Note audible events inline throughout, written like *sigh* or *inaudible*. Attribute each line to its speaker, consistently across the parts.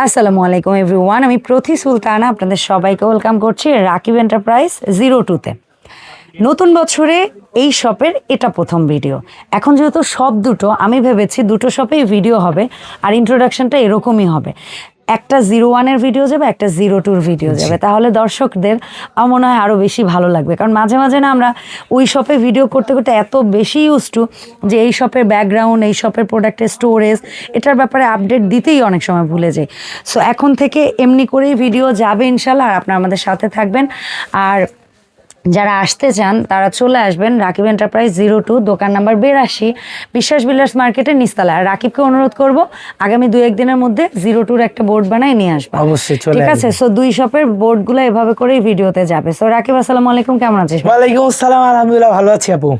Speaker 1: আসসালামু আলাইকুম এভরিওয়ান আমি প্রতি সুলতানা, আপনাদের সবাইকে ওয়েলকাম করছি রাকিব এন্টারপ্রাইজ জিরো টুতে নতুন বছরে এই শপের এটা প্রথম ভিডিও এখন যেহেতু সব দুটো, আমি ভেবেছি দুটো শপেই ভিডিও হবে, আর ইন্ট্রোডাকশনটা এরকমই হবে। একটা জিরো ওয়ানের ভিডিও যাবে একটা জিরো টুর ভিডিও যাবে। তাহলে দর্শকদের আমার মনে হয় আরও বেশি ভালো লাগবে। কারণ মাঝে মাঝে না আমরা ওই শপে ভিডিও করতে করতে এত বেশি ইউজ টু যে এই শপের ব্যাকগ্রাউন্ড এই শপের প্রোডাক্টের স্টোরেজ এটার ব্যাপারে আপডেট দিতেই অনেক সময় ভুলে যাই। সো এখন থেকে এমনি করেই ভিডিও যাবে ইনশাল্লাহ আর আপনারা আমাদের সাথে থাকবেন। আর যারা আসতে চান তারা চলে আসবেন রাকিব এন্টারপ্রাইজ জিরো টু দোকান নাম্বার বিরাশি বিশ্বাস বিল্ডার্স মার্কেটের নিস্তালা আর রাকিবকে অনুরোধ করব আগামী দুই একদিনের মধ্যে জিরো টুর একটা বোর্ড বানাই নিয়ে আসব।
Speaker 2: অবশ্যই
Speaker 1: ঠিক আছে? সো দুই শপের বোর্ডগুলো এভাবে করেই ভিডিওতে যাবে। সো রাকিব আসসালামু আলাইকুম কেমন আছিস?
Speaker 2: ওয়ালাইকুম আসসালাম আলহামদুলিল্লাহ ভালো আছি আপু।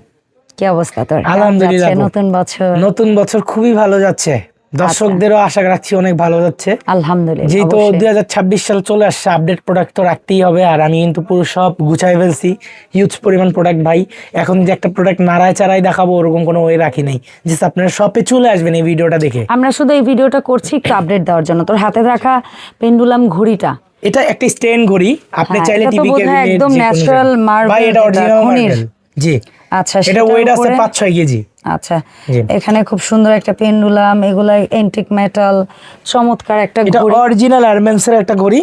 Speaker 1: কি অবস্থা তোর?
Speaker 2: আলহামদুলিল্লাহ
Speaker 1: নতুন বছর?
Speaker 2: নতুন বছর খুবই ভালো যাচ্ছে। দর্শকদেরও আশা রাখছি অনেক ভালো যাচ্ছে।
Speaker 1: আলহামদুলিল্লাহ
Speaker 2: যেহেতু
Speaker 1: অবশ্যই।
Speaker 2: দুই হাজার ছাব্বিশ সাল চলে আসছে আপডেট প্রোডাক্ট তো রাখতেই হবে আর আমি কিন্তু পুরো সব গুছাই ফেলছি। হিউজ পরিমাণ প্রোডাক্ট ভাই। এখন যে একটা প্রোডাক্ট নাড়ায় চাড়াই দেখাবো ওরকম কোনো ওয়ে রাখি নাই। যে আপনারা শপে চলে আসবেন এই ভিডিওটা দেখে।
Speaker 1: আমরা শুধু এই ভিডিওটা করছি একটু আপডেট দেওয়ার জন্য। তোর হাতে রাখা পেন্ডুলাম ঘড়িটা।
Speaker 2: এটা একটা স্টেন ঘড়ি। আপনি
Speaker 1: হ্যাঁ,
Speaker 2: চাইলে টিভি
Speaker 1: একদম natural marble
Speaker 2: ভাই এটা অরিজিনাল। জি।
Speaker 1: আচ্ছা
Speaker 2: এটা ওয়েট আছে
Speaker 1: উপরে-
Speaker 2: পাঁচ ছয় কেজি।
Speaker 1: আচ্ছা। এখানে খুব সুন্দর একটা পেন্ডুলাম এগুলা এন্টিক মেটাল চমৎকার একটা ঘড়ি।
Speaker 2: অরিজিনাল আরমেন্সের একটা ঘড়ি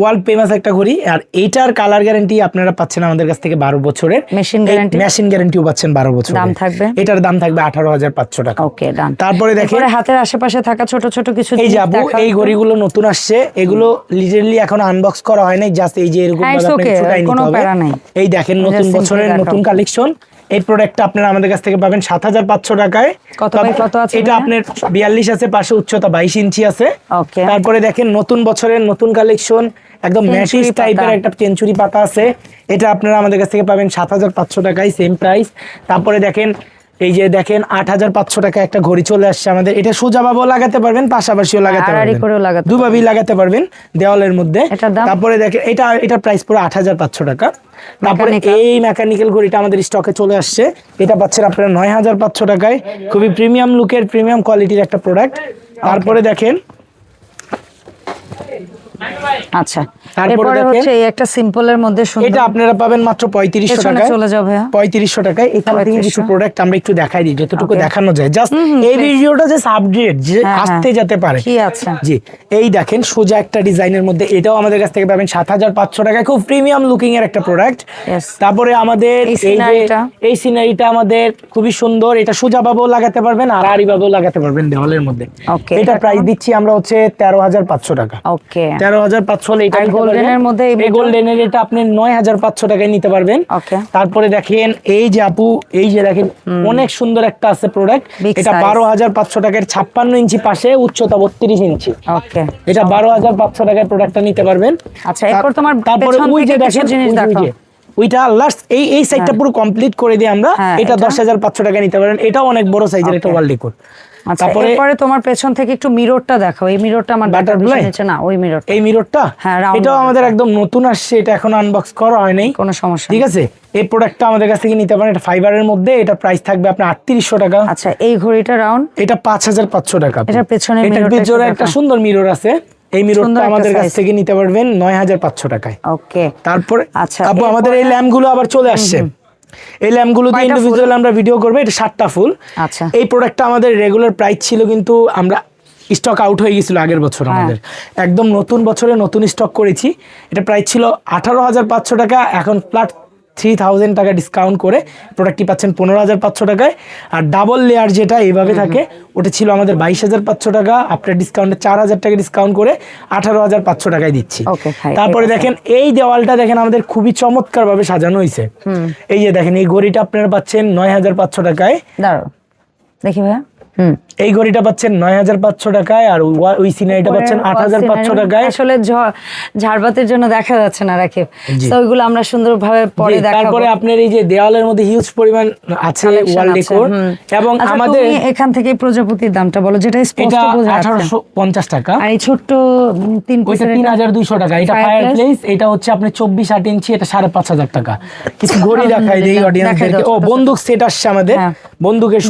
Speaker 2: ওয়ার্ল্ড ফেমাস একটা ঘড়ি আর এইটার কালার গ্যারান্টি আপনারা পাচ্ছেন আমাদের কাছ থেকে বারো বছরের।
Speaker 1: Machine guarantee?
Speaker 2: মেশিন গ্যারান্টিও পাচ্ছেন বারো বছর
Speaker 1: দাম থাকবে?
Speaker 2: এটার দাম থাকবে আঠারো হাজার পাঁচশো টাকা।
Speaker 1: ওকে ডান
Speaker 2: তারপরে দেখেন
Speaker 1: হাতের আশেপাশে থাকা ছোট ছোট কিছু
Speaker 2: এই যাব এই ঘড়িগুলো নতুন আসছে। এগুলো লিটারলি এখন আনবক্স করা হয় নাই জাস্ট এই যে এরকম
Speaker 1: হ্যাঁ, কোনো প্যারা নাই।
Speaker 2: এই দেখেন নতুন বছরের নতুন কালেকশন এই প্রোডাক্টটা আপনারা আমাদের কাছ থেকে পাবেন সাত হাজার পাঁচশো টাকায়। এটা আপনার বিয়াল্লিশ আছে পাশে উচ্চতা বাইশ ইঞ্চি আছে। তারপরে দেখেন নতুন বছরের নতুন কালেকশন একদম ম্যাটিস টাইপের একটা চেঞ্চুরি পাতা আছে। এটা আপনারা আমাদের কাছ থেকে পাবেন সাত হাজার পাঁচশো টাকায় সেম প্রাইস তারপরে দেখেন এই যে দেখেন আট হাজার পাঁচশো টাকা একটা ঘড়ি চলে আসছে আমাদের। এটা সোজাভাবেও লাগাতে পারবেন পাশাপাশিও লাগাতে পারবেন। দুভাবেই লাগাতে পারবেন। দেওয়ালের মধ্যে। তারপরে দেখেন এটা এটা প্রাইস পুরো আট হাজার পাঁচশো টাকা। তারপরে? এই মেকানিক্যাল ঘড়িটা আমাদের স্টকে চলে আসছে। এটা পাচ্ছেন আপনারা নয় হাজার পাঁচশো টাকায়। খুবই প্রিমিয়াম লুকের প্রিমিয়াম কোয়ালিটির একটা প্রোডাক্ট তারপরে দেখেন
Speaker 1: আচ্ছা।
Speaker 2: তারপরে
Speaker 1: হচ্ছে এই একটা সিম্পলের মধ্যে সুন্দর
Speaker 2: এটা আপনারা পাবেন মাত্র পঁয়ত্রিশশো
Speaker 1: পেছনে
Speaker 2: টাকায়।
Speaker 1: চলে যাও ভাইয়া
Speaker 2: টাকায়। এখান থেকে কিছু প্রোডাক্ট আমরা একটু দেখাই দিই যতটুকু দেখানো যায়। জাস্ট এই ভিডিওটা জাস্ট আপডেট যে আসতে। যেতে পারে।
Speaker 1: কি আছে?
Speaker 2: জি এই দেখেন সোজা একটা ডিজাইনের মধ্যে। এটাও আমাদের কাছ থেকে পাবেন টাকায়। খুব প্রিমিয়াম লুকিং এর একটা প্রোডাক্ট তারপরে আমাদের
Speaker 1: এই
Speaker 2: এই যে এই সিনারিটা আমাদের খুবই সুন্দর। এটা সোজা ভাবেও লাগাতে পারবেন আর আরি ভাবেও লাগাতে পারবেন দেওয়ালের মধ্যে। এটা প্রাইস দিচ্ছি আমরা হচ্ছে তেরো হাজার পাঁচশো টাকা।
Speaker 1: ওকে
Speaker 2: তেরো হাজার পাঁচশো হলে এটা
Speaker 1: আর
Speaker 2: নিতে
Speaker 1: golden
Speaker 2: পারবেন।
Speaker 1: এর মধ্যে এই
Speaker 2: এই গোল্ডেনের এটা আপনি নয় হাজার পাঁচশো টাকায় নিতে পারবেন। তারপরে দেখেন এই যে আপু এই যে দেখেন অনেক সুন্দর একটা আছে প্রোডাক্ট এটা বারো হাজার পাঁচশো টাকার ছাপ্পান্ন ইঞ্চি পাশে উচ্চতা বত্রিশ ইঞ্চি। এটা বারো হাজার পাঁচশো টাকার প্রোডাক্টটা নিতে পারবেন।
Speaker 1: আচ্ছা, এরপর তোমার
Speaker 2: তারপরে ওই যে দেখেন
Speaker 1: জিনিস
Speaker 2: ওইটা লাস্ট এই এই সাইডটা পুরো কমপ্লিট করে দিয়ে আমরা
Speaker 1: হ্যাঁ,
Speaker 2: এটা
Speaker 1: এটা?
Speaker 2: দশ হাজার পাঁচশো টাকা নিতে পারেন। এটাও অনেক বড় সাইজের একটা. ওয়ার্ল্ড রেকর্ড
Speaker 1: আচ্ছা
Speaker 2: তারপরে
Speaker 1: তোমার পেছন থেকে একটু মিররটা দেখাও। এই মিররটা আমার নিচ্ছে না ওই মিররটা
Speaker 2: এই মিররটা
Speaker 1: হ্যাঁ,
Speaker 2: এটাও আমাদের একদম নতুন আসছে এটা এখন আনবক্স করা হয় নাই।
Speaker 1: কোনো সমস্যা
Speaker 2: ঠিক আছে? এই প্রোডাক্টটা আমাদের কাছ থেকে নিতে পারেন। এটা ফাইবারের মধ্যে এটা প্রাইস থাকবে আপনার আটত্রিশশো টাকা।
Speaker 1: আচ্ছা এই ঘড়িটা রাউন্ড
Speaker 2: এটা পাঁচ হাজার পাঁচশো টাকা।
Speaker 1: এটার পেছনের
Speaker 2: এটার
Speaker 1: mirrorটা একটা
Speaker 2: সুন্দর মিরর আছে। এই মিররটা আমাদের কাছ থেকে নিতে পারবেন নয় হাজার পাঁচশো টাকায়।
Speaker 1: ওকে
Speaker 2: তারপরে
Speaker 1: আচ্ছা,
Speaker 2: আপু আমাদের এই ল্যাম্পগুলো আবার চলে আসছে। এই ল্যাম্পগুলো দিয়ে ইন্ডিভিজুয়াল আমরা ভিডিও করব এটা সাতটা ফুল।
Speaker 1: আচ্ছা।
Speaker 2: এই প্রোডাক্টটা আমাদের রেগুলার প্রাইস ছিল কিন্তু আমরা স্টক আউট হয়ে গেছিল আগের বছর
Speaker 1: হ্যাঁ।
Speaker 2: আমাদের। একদম নতুন বছরে নতুন স্টক করেছি। এটা প্রাইস ছিল আঠারো হাজার পাঁচশো টাকা এখন ফ্ল্যাট থ্রি থাউজেন্ড টাকা ডিসকাউন্ট করে প্রোডাক্টটি পাচ্ছেন পনেরো হাজার পাঁচশো টাকায়। আর ডাবল লেয়ার যেটা এইভাবে থাকে ওটা ছিল আমাদের বাইশ হাজার পাঁচশো টাকা। আপনার ডিসকাউন্টে চার হাজার টাকা ডিসকাউন্ট করে আঠারো হাজার পাঁচশো টাকায় দিচ্ছি। তারপরে দেখেন এই দেওয়ালটা দেখেন আমাদের খুবই চমৎকার ভাবে সাজানো হয়েছে এই যে দেখেন এই ঘড়িটা আপনারা পাচ্ছেন নয় হাজার পাঁচশো টাকায়।
Speaker 1: দেখি ভাইয়া। হুম।
Speaker 2: এই ঘড়িটা পাচ্ছেন নয় হাজার পাঁচশো টাকায় আর ওই- সিনারিটা পাচ্ছেন আট হাজার পাঁচশো টাকায়।
Speaker 1: আসলে ঝাড়বাতির জন্য দেখা যাচ্ছে না। তো ওইগুলো আমরা সুন্দরভাবে পরে
Speaker 2: তারপরে আপনার এই যে দেওয়ালের মধ্যে হিউজ পরিমাণ আছে ওয়াল ডেকোর এবং
Speaker 1: আচ্ছা,
Speaker 2: আমাদের
Speaker 1: এখান থেকে প্রজাপতির দামটা বলো যেটা স্পষ্ট বোঝা
Speaker 2: আঠারোশো পঞ্চাশ টাকা।
Speaker 1: আর এই ছোট্ট তিন
Speaker 2: ওইটা তিন হাজার দুইশো টাকা। এটা ফায়ার প্লেস এটা হচ্ছে আপনি চব্বিশ আট ইঞ্চি এটা সাড়ে পাঁচ হাজার টাকা। কিছু *laughs* ঘড়ি দেখাই দিই অডিয়েন্সদেরকে ও। বন্দুক সেট আসছে আমাদের।
Speaker 1: হ্যাঁ।
Speaker 2: বন্দুকের।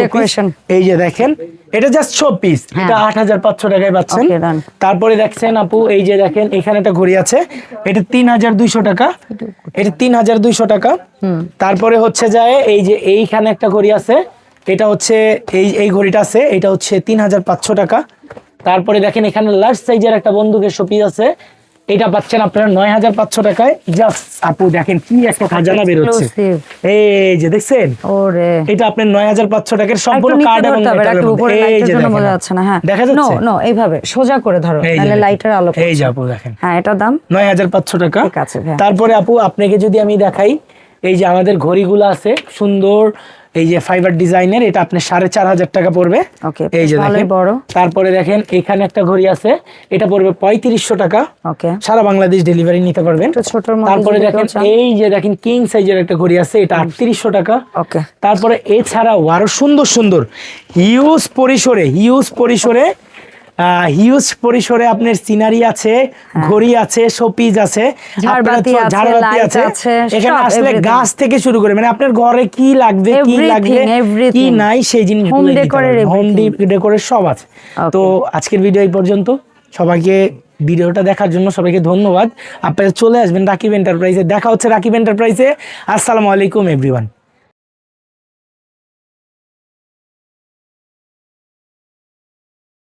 Speaker 2: এই যে দেখেন এটা জাস্ট শো পিস। এটা আট হাজার পাঁচশো টাকায় পাচ্ছেন। তারপরে দেখছেন আপু এই যে দেখেন এখানে একটা ঘড়ি আছে। এটা তিন হাজার দুইশো টাকা। এটা তিন হাজার দুইশো টাকা। তারপরে হচ্ছে যায় এই যে এইখানে একটা ঘড়ি আছে। এটা হচ্ছে এই এই ঘড়িটা আছে। এটা হচ্ছে তিন হাজার পাঁচশো টাকা। তারপরে দেখেন এখানে লার্জ সাইজের একটা বন্দুকের শোপিস আছে। এটা পাচ্ছেন আপনারা নয় হাজার পাঁচশো টাকায়। জাস্ট আপু দেখেন কি একটা খাজানা বেরোচ্ছে. এই যে দেখছেন?
Speaker 1: ওরে।
Speaker 2: এটা আপনার নয় হাজার পাঁচশো টাকার সম্পূর্ণ কার্ড এবং
Speaker 1: হ্যাঁ।
Speaker 2: দেখা যাচ্ছে?
Speaker 1: নো এইভাবে সোজা করে ধরো তাহলে লাইটের আলো
Speaker 2: এই যে আপু দেখেন।
Speaker 1: হ্যাঁ এটার দাম?
Speaker 2: নয় হাজার পাঁচশো টাকা।
Speaker 1: ঠিক আছে
Speaker 2: তারপরে আপু আপনাকে যদি আমি দেখাই এই যে আমাদের ঘড়িগুলো আছে সুন্দর এই যে ফাইবার ডিজাইনের এটা আপনি সাড়ে চার হাজার টাকা পড়বে। এই যে দেখেন
Speaker 1: বড়।
Speaker 2: তারপরে দেখেন এখানে একটা ঘড়ি আছে এটা পড়বে পঁয়ত্রিশশো টাকা।
Speaker 1: ওকে
Speaker 2: সারা বাংলাদেশ ডেলিভারি নিতে পারবেন। তারপরে দেখেন এই যে দেখেন কিং সাইজের একটা ঘড়ি আছে এটা আটত্রিশশো টাকা।
Speaker 1: ওকে
Speaker 2: তারপরে এছাড়াও আরও সুন্দর সুন্দর হিউজ পরিসরে হিউজ পরিসরে হিউজ পরিসরে আপনার সিনারি আছে ঘড়ি আছে শোপিস আছে।
Speaker 1: হ্যাঁ। ঝাড়বাতি আছে,
Speaker 2: এখানে আসলে গাছ থেকে শুরু করে মানে আপনার ঘরে কি লাগবে কি লাগবে কি নাই সেই
Speaker 1: এর
Speaker 2: হোম. ডেকোরের সব আছে। তো আজকের ভিডিও এই পর্যন্ত। সবাইকে ভিডিওটা দেখার জন্য সবাইকে ধন্যবাদ। আপনারা চলে আসবেন রাকিব এন্টারপ্রাইজে দেখা হচ্ছে রাকিব এন্টারপ্রাইজে আসসালামু আলাইকুম এভরিওয়ান